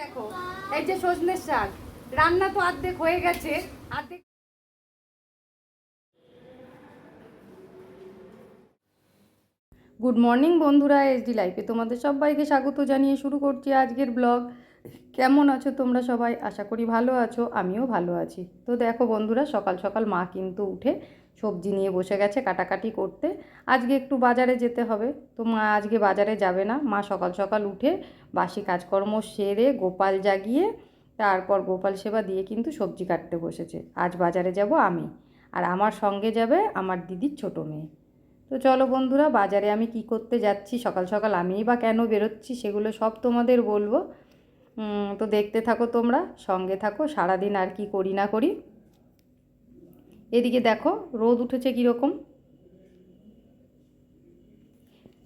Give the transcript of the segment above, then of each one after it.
দেখো, এই যে সজনের শাক, রান্না তো অর্ধেক হয়ে গেছে, অর্ধেক গুড মর্নিং বন্ধুরা এসডি লাইফে তোমাদের সবাইকে স্বাগত জানিয়ে শুরু করছি আজকের ব্লগ। কেমন আছো তোমরা সবাই? আশা করি ভালো আছো, আমিও ভালো আছি। তো দেখো বন্ধুরা, সকাল সকাল মা কিন্তু উঠে সবজি নিয়ে বসে গেছে কাটাকাটি করতে। আজকে একটু বাজারে যেতে হবে। তো মা আজকে বাজারে যাবে না। মা সকাল সকাল উঠে বাসি কাজকর্ম সেরে গোপাল জাগিয়ে তারপর গোপাল সেবা দিয়ে কিন্তু সবজি কাটতে বসেছে। আজ বাজারে যাব আমি। আর আমার সঙ্গে যাবে আমার দিদির ছোটো মেয়ে। তো চলো বন্ধুরা, বাজারে আমি কি করতে যাচ্ছি, সকাল সকাল আমিই বা কেন বেরোচ্ছি সেগুলো সব তোমাদের বলব। তো দেখতে থাকো তোমরা, সঙ্গে থাকো, সারাদিন আর কি করি না করি। এদিকে দেখো, রোদ উঠেছে কীরকম?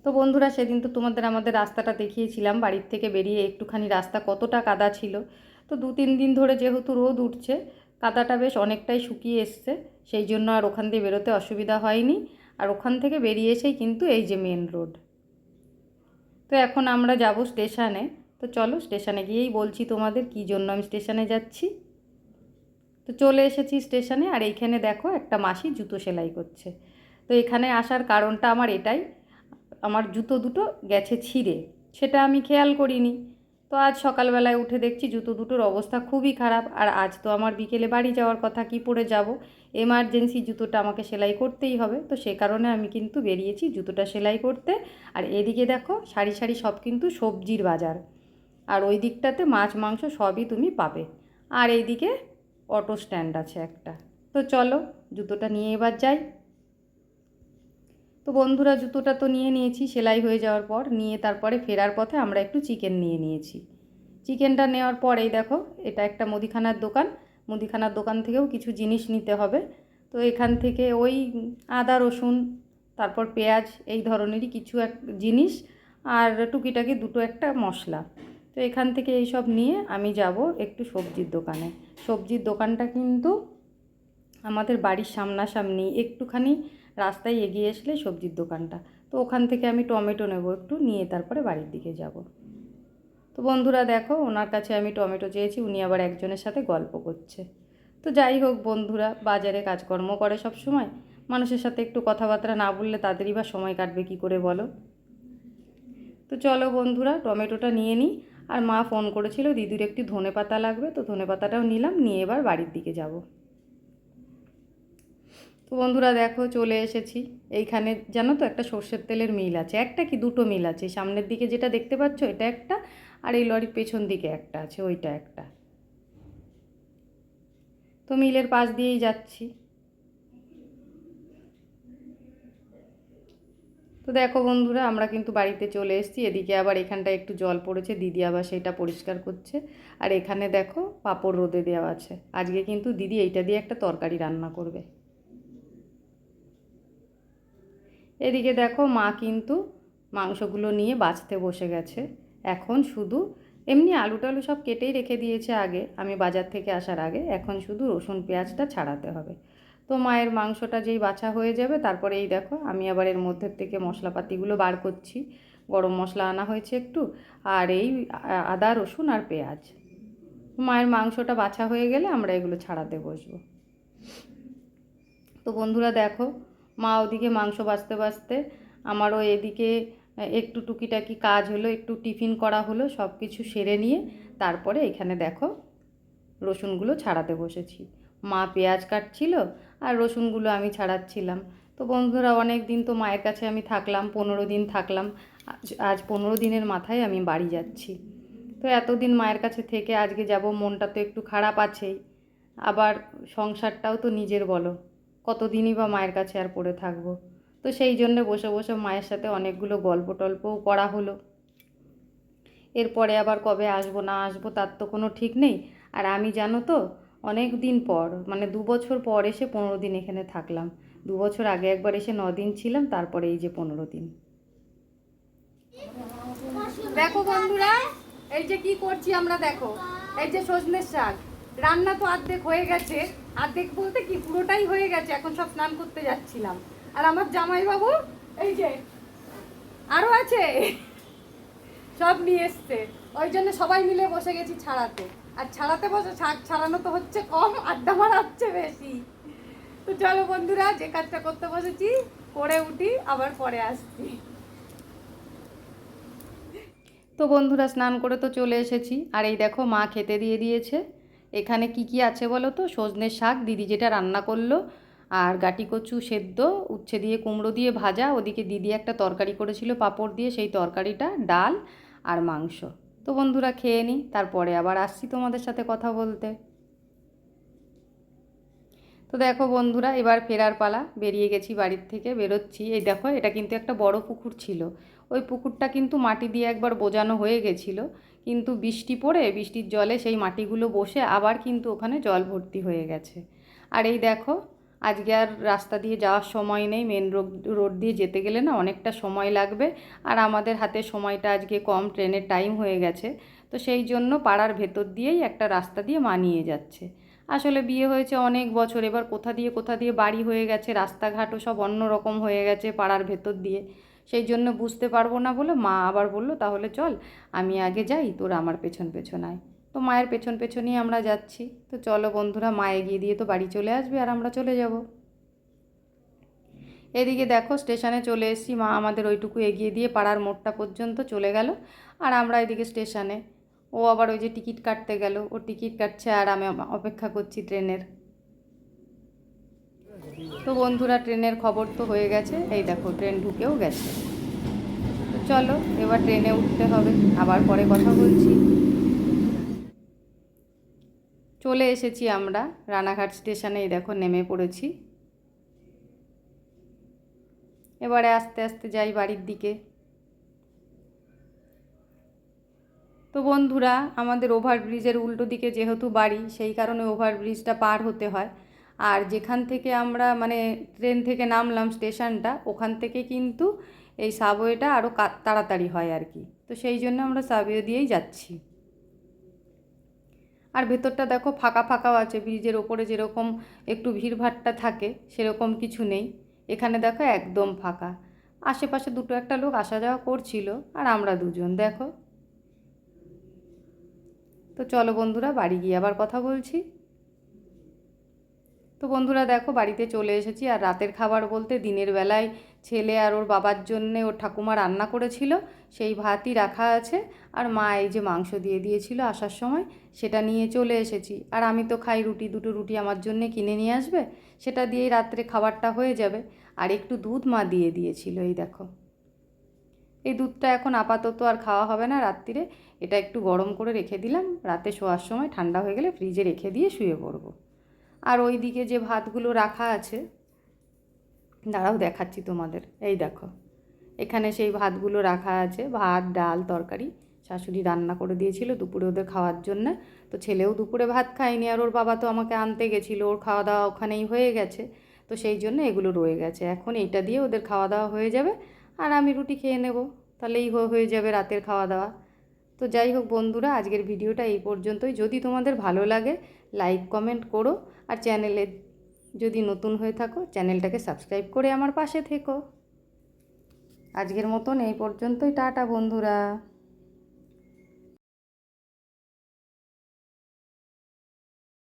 তো বন্ধুরা, সেদিন তো তোমাদের আমাদের রাস্তাটা দেখিয়েছিলাম, বাড়ির থেকে বেরিয়ে একটুখানি রাস্তা কতটা কাদা ছিল। তো দু তিন দিন ধরে যেহেতু রোদ উঠছে, কাদাটা বেশ অনেকটাই শুকিয়ে এসছে, সেই জন্য আর ওখান দিয়ে বেরোতে অসুবিধা হয়নি। আর ওখান থেকে বেরিয়ে এসেই কিন্তু এই যে মেন রোড তো এখন আমরা যাব স্টেশনে। তো চলো, স্টেশনে গিয়েই বলছি তোমাদের কী জন্য আমি স্টেশনে যাচ্ছি। তো চলে এসেছি স্টেশনে, আর এইখানে দেখো একটা মাসি জুতো সেলাই করছে। তো এখানে আসার কারণটা আমার এটাই, আমার জুতো দুটো গেছে ছিঁড়ে, সেটা আমি খেয়াল করিনি। তো আজ সকালবেলায় উঠে দেখছি জুতো দুটোর অবস্থা খুবই খারাপ, আর আজ তো আমার বিকেলে বাড়ি যাওয়ার কথা, কি পরে যাব? এমার্জেন্সি জুতোটা আমাকে সেলাই করতেই হবে, তো সে কারণে আমি কিন্তু বেরিয়েছি জুতোটা সেলাই করতে। আর এদিকে দেখো, সারি সারি সব কিন্তু সবজির বাজার, আর ওই দিকটাতে মাছ, মাংস সবই তুমি পাবে। আর এইদিকে অটো স্ট্যান্ড আছে একটা। তো চলো, জুতোটা নিয়ে এবার যাই। তো বন্ধুরা, জুতোটা তো নিয়ে নিয়েছি, সেলাই হয়ে যাওয়ার পর নিয়ে তারপরে ফেরার পথে আমরা একটু চিকেন নিয়ে নিয়েছি। চিকেনটা নেওয়ার পরেই দেখো, এটা একটা মুদিখানার দোকান। মুদিখানার দোকান থেকেও কিছু জিনিস নিতে হবে। তো এখান থেকে ওই আদা, রসুন, তারপর পেঁয়াজ, এই ধরনেরই কিছু এক জিনিস আর টুকিটাকি দুটো একটা মশলা। তো এখান থেকে এই সব নিয়ে আমি যাব একটু সবজির দোকানে। সবজির দোকানটা কিন্তু আমাদের বাড়ির সামনাসামনি, একটুখানি রাস্তায় এগিয়ে আসলে সবজির দোকানটা। তো ওখান থেকে আমি টমেটো নেব একটু, নিয়ে তারপরে বাড়ির দিকে যাব। তো বন্ধুরা দেখো, ওনার কাছে আমি টমেটো চেয়েছি, উনি আবার একজনের সাথে গল্প করছে। তো যাই হোক বন্ধুরা, বাজারে কাজকর্ম করে সব সময়। মানুষের সাথে একটু কথাবার্তা না বললে তাদেরই বা সময় কাটবে কি করে বলো? তো চলো বন্ধুরা, টমেটোটা নিয়ে নিই। আর মা ফোন করেছিল, দিদির একটি ধনে পাতা লাগবে, তো ধনে পাতাটাও নিলাম, নিয়ে এবার বাড়ির দিকে যাব। তো বন্ধুরা দেখো, চলে এসেছি। এইখানে জানো তো একটা সর্ষের তেলের মিল আছে। একটা কি দুটো মিল আছে? সামনের দিকে যেটা দেখতে পাচ্ছ, এটা একটা, আর এই লরির পেছন দিকে একটা আছে, ওইটা একটা। তো মিলের পাশ দিয়েই যাচ্ছি। তো দেখো বন্ধুরা, আমরা কিন্তু বাড়িতে চলে এসেছি। এদিকে আবার এখানটায় একটু জল পড়েছে, দিদি আবার সেটা পরিষ্কার করছে। আর এখানে দেখো পাঁপড় রোদে দেওয়া আছে। আজকে কিন্তু দিদি এইটা দিয়ে একটা তরকারি রান্না করবে। এদিকে দেখো মা কিন্তু মাংসগুলো নিয়ে বাছতে বসে গেছে। এখন শুধু এমনি আলু টালু সব কেটেই রেখে দিয়েছে আগে। আমি বাজার থেকে আসার আগে। এখন শুধু রসুন, পেঁয়াজটা ছাড়াতে হবে। তো মায়ের মাংসটা যেই বাছা হয়ে যাবে তারপরে এই দেখো আমি আবার এর মধ্যে থেকে মশলাপাতিগুলো বার করছি। গরম মশলা আনা হয়েছে একটু, আর এই আদা, রসুন আর পেঁয়াজ। মায়ের মাংসটা বাছা হয়ে গেলে আমরা এগুলো ছাড়াতে বসবো। তো বন্ধুরা দেখো, মা ওদিকে মাংস বাছতে বাছতে আমারও এদিকে একটু টুকিটাকি কাজ হলো, একটু টিফিন করা হলো সব কিছু সেরে নিয়ে তারপরে এখানে দেখো রসুনগুলো ছাড়াতে বসেছি। মা পেঁয়াজ কাটছিল আর রসুনগুলো আমি ছাড়াচ্ছিলাম। তো বন্ধুরা, অনেক দিন তো মায়ের কাছে আমি থাকলাম, পনেরো দিন থাকলাম। আজ আজ পনেরো দিনের মাথায় আমি বাড়ি যাচ্ছি। তো এতদিন মায়ের কাছে থেকে আজকে যাব, মনটা তো একটু খারাপ আছেই। আবার সংসারটাও তো নিজের বলো, কতদিনই বা মায়ের কাছে আর পড়ে থাকব? তো সেই জন্য বসে বসে মায়ের সাথে অনেকগুলো গল্প টল্পও করা হলো। এরপরে আবার কবে আসব না আসব তার তো কোনো ঠিক নেই। আর আমি জানো তো অনেক দিন পর মানে দু বছর পর এসে পনেরো দিন এখানে থাকলাম। দু বছর আগে একবার এসে ন দিন ছিলাম, তারপরে এই যে পনেরো দিন। দেখো বন্ধুরা, এই যে কি করছি আমরা দেখো। এই যে সজনের শাক, রান্না তো অর্ধেক হয়ে গেছে। অর্ধেক বলতে কি, পুরোটাই হয়ে গেছে, এখন সব স্নান করতে যাচ্ছিলাম। আর আমার জামাই বাবু এই যে, আরও আছে। সব নিয়ে এসছে। ওই জন্য সবাই মিলে বসে গেছি ছাড়াতে। আর ছাড়াতে বসে শাক ছাড়ানো তো হচ্ছে কম, আড্ডা মারা হচ্ছে বেশি। তো চলো বন্ধুরা, যে কাজটা করতে বসেছি, করে উঠি, আবার পরে আসছি। তো বন্ধুরা, স্নান করে তো চলে এসেছি। আর এই দেখো, মা খেতে দিয়ে দিয়েছে। এখানে কি কি আছে বলো তো? সজনের শাক, দিদি যেটা রান্না করল, আর গাটি কচু সেদ্ধ, উচ্ছে দিয়ে কুমড়ো দিয়ে ভাজা, ওদিকে দিদি একটা তরকারি করেছিল, পাঁপড় দিয়ে, সেই তরকারিটা, ডাল আর মাংস। তো বন্ধুরা খেয়ে নিই তারপরে আবার আসছি তোমাদের সাথে কথা বলতে। তো দেখো বন্ধুরা, এবার ফেরার পালা, বেরিয়ে গেছি বাড়ির থেকে, বেরোচ্ছি। এই দেখো, এটা কিন্তু একটা বড় পুকুর ছিল। ওই পুকুরটা কিন্তু মাটি দিয়ে একবার বোজানো হয়ে গেছিল, কিন্তু বৃষ্টি পড়ে, বৃষ্টির জলে সেই মাটিগুলো বসে আবার কিন্তু ওখানে জল ভর্তি হয়ে গেছে। আর এই দেখো আজকে আর রাস্তা দিয়ে যাওয়ার সময় নেই মেন রোড দিয়ে যেতে গেলে না অনেকটা সময় লাগবে। আর আমাদের হাতে সময়টা আজকে কম, ট্রেনের টাইম হয়ে গেছে। তো সেই জন্য পাড়ার ভেতর দিয়েই একটা রাস্তা দিয়ে মানিয়ে যাচ্ছে। আসলে বিয়ে হয়েছে অনেক বছর, এবার কোথা দিয়ে কোথা দিয়ে বাড়ি হয়ে গেছে, রাস্তাঘাটও সব অন্য রকম হয়ে গেছে পাড়ার ভেতর দিয়ে। সেই জন্য বুঝতে পারব না বলে মা আবার বলল, তাহলে চল, আমি আগে যাই, তোর আমার পেছন পেছন আয়। তো মায়ের পেছন পেছনই আমরা যাচ্ছি। তো চলো বন্ধুরা, মা এগিয়ে দিয়ে তো বাড়ি চলে আসবে আর আমরা চলে যাব। এদিকে দেখো, স্টেশনে চলে এসেছি। মা আমাদের ওইটুকু এগিয়ে দিয়ে পাড়ার মোড়টা পর্যন্ত চলে গেল আর আমরা এদিকে স্টেশনে। ও আবার ওই যে টিকিট কাটতে গেল। ও টিকিট কাটছে আর আমি অপেক্ষা করছি ট্রেনের। তো বন্ধুরা, ট্রেনের খবর তো হয়ে গেছে। এই দেখো, ট্রেন ঢুকেও গেছে। তো চলো, এবার ট্রেনে উঠতে হবে। আবার পরে কথা বলছি। চলে এসেছি আমরা। রানাঘাট স্টেশনেই দেখো নেমে পড়েছি। এবারে আস্তে আস্তে যাই বাড়ির দিকে। তো বন্ধুরা, আমাদের ওভারব্রিজের উল্টো দিকে যেহেতু বাড়ি, সেই কারণে ওভারব্রিজটা পার হতে হয়। আর যেখান থেকে আমরা মানে ট্রেন থেকে নামলাম স্টেশনটা, ওখান থেকে কিন্তু এই সাবওয়েটা আরও তাড়াতাড়ি হয় আর কি। তো সেই জন্য আমরা সাবওয়ে দিয়েই যাচ্ছি। আর ভেতরটা দেখো ফাঁকা ফাঁকাও আছে, ব্রিজের ওপরে যেরকম একটু ভিড়ভাট্টা থাকে সেরকম কিছু নেই। এখানে দেখো একদম ফাঁকা। আশেপাশে দুটো একটা লোক আসা যাওয়া করছিল আর আমরা দুজন, দেখো। তো চলো বন্ধুরা, বাড়ি গিয়ে আবার কথা বলছি। তো বন্ধুরা দেখো, বাড়িতে চলে এসেছি। আর রাতের খাবার বলতে দিনের বেলায় ছেলে আর ওর বাবার জন্যে ওর ঠাকুমা রান্না করেছিল। সেই ভাতই রাখা আছে। আর মা এই যে মাংস দিয়ে দিয়েছিল আসার সময়, সেটা নিয়ে চলে এসেছি। আর আমি তো খাই রুটি, দুটো রুটি আমার জন্যে কিনে নিয়ে আসবে। সেটা দিয়েই রাত্রে খাবারটা হয়ে যাবে। আর একটু দুধ মা দিয়ে দিয়েছিল, এই দেখো। এই দুধটা এখন আপাতত আর খাওয়া হবে না রাত্রিরে এটা একটু গরম করে রেখে দিলাম। রাতে শোয়ার সময় ঠান্ডা হয়ে গেলে ফ্রিজে রেখে দিয়ে শুয়ে পড়ব। আর ওই দিকে যে ভাতগুলো রাখা আছে, দাঁড়াও দেখাচ্ছি তোমাদের। এই দেখো, এখানে সেই ভাতগুলো রাখা আছে, ভাত, ডাল, তরকারি। শাশুড়ি রান্না করে দিয়েছিল দুপুরে ওদের খাওয়ার জন্য। তো ছেলেও দুপুরে ভাত খায়নি আর ওর বাবা তো আমাকে আনতে গেছিল, ওর খাওয়া দাওয়া ওখানেই হয়ে গেছে। তো সেই জন্য এগুলো রয়ে গেছে। এখন এইটা দিয়ে ওদের খাওয়া দাওয়া হয়ে যাবে, আর আমি রুটি খেয়ে নেব। তাহলেই হয়ে যাবে রাতের খাওয়া দাওয়া। তো যাই হোক বন্ধুরা, আজকের ভিডিওটা এই পর্যন্তই। যদি তোমাদের ভালো লাগে লাইক কমেন্ট করো। আর চ্যানেলে যদি নতুন হয়ে থাকো, চ্যানেলটাকে সাবস্ক্রাইব করে আমার পাশে থেকো। আজকের মতন এই পর্যন্তই। টাটা বন্ধুরা।